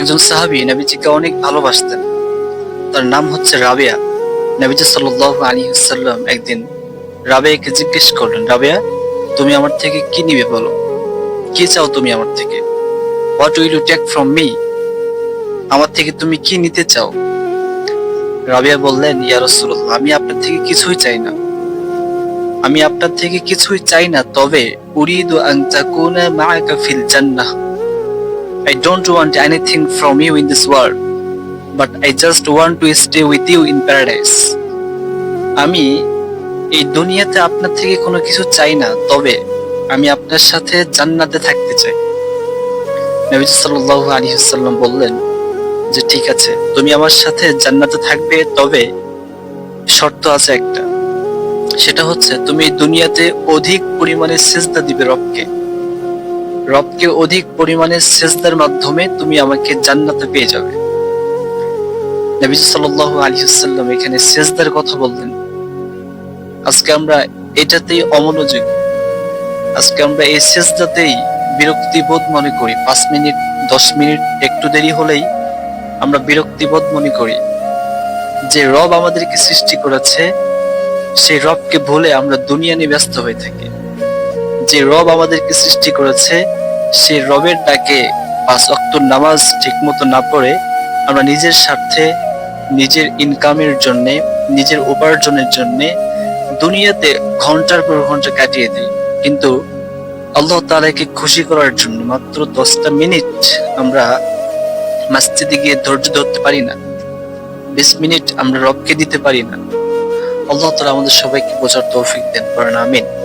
একজন সাহাবি নবীজিকে অনেক ভালোবাসতেন। তার নাম হচ্ছে রাবেয়া। নবীজি সাল্লাহ আলী সাল্লাম একদিন রাবেয়াকে জিজ্ঞেস করলেন, রাবেয়া, তুমি আমার থেকে কি নিবে বলো? কি চাও তুমি আমার থেকে? What will you take from me আমার থেকে তুমি কি নিতে চাও? রাবিয়া বললেন, ইয়া আমি আপনার থেকে কিছুই চাই না। আমি আপনার থেকে কিছুই চাই না, তবে উরিদু আন তাকুনা মাআকা ফিল জান্নাহ। I don't want anything from you in this world, but I just want to stay with you in paradise. আমি এই দুনিয়াতে আপনার থেকে কোনো কিছু চাই না তবে আমি আপনার সাথে জান্নাতে থাকতে চাই। নবী সাল্লাল্লাহু আলাইহি ওয়াসাল্লাম বললেন যে ঠিক আছে তুমি আমার সাথে জান্নাতে থাকবে তবে শর্ত আছে একটা। সেটা হচ্ছে তুমি দুনিয়াতে অধিক পরিমাণে সেজদা দিবে রবকে। রবকে অধিক পরিমাণে সেজদার মাধ্যমে তুমি আমাকে জান্নাতে পেয়ে যাবে। নবী সাল্লাল্লাহু আলাইহি ওয়াসাল্লাম এখানে সেজদার কথা বললেন। আজকে আমরা এটাতেই অমনোযোগী। আজকে আমরা এই সেজদাতেই বিরক্তি বোধ মনে করি। পাঁচ মিনিট, দশ মিনিট, একটু দেরি হলেই আমরা বিরক্তি বোধ মনে করি যে রব আমাদেরকে সৃষ্টি করেছে। সেই রবকে ভুলে আমরা দুনিয়া নিয়ে ব্যস্ত হয়ে থাকি। যে রব আমাদেরকে সৃষ্টি করেছে সেই রবের ডাকে পাঁচ অক্ত নামাজ ঠিকমতো না পড়ে, আমরা নিজের স্বার্থে, নিজের ইনকামের জন্য, নিজের উপার্জনের জন্য দুনিয়াতে ঘণ্টার পর ঘণ্টা কাটিয়ে দিই। কিন্তু আল্লাহ তাআলাকে খুশি করার জন্য মাত্র দশটা মিনিট আমরা মসজিদে গিয়ে ধৈর্য ধরতে পারি না। বিশ মিনিট আমরা রবকে দিতে পারি না। আল্লাহ তাআলা আমাদের সবাইকে বোঝার তৌফিক দেন করেন আমিন।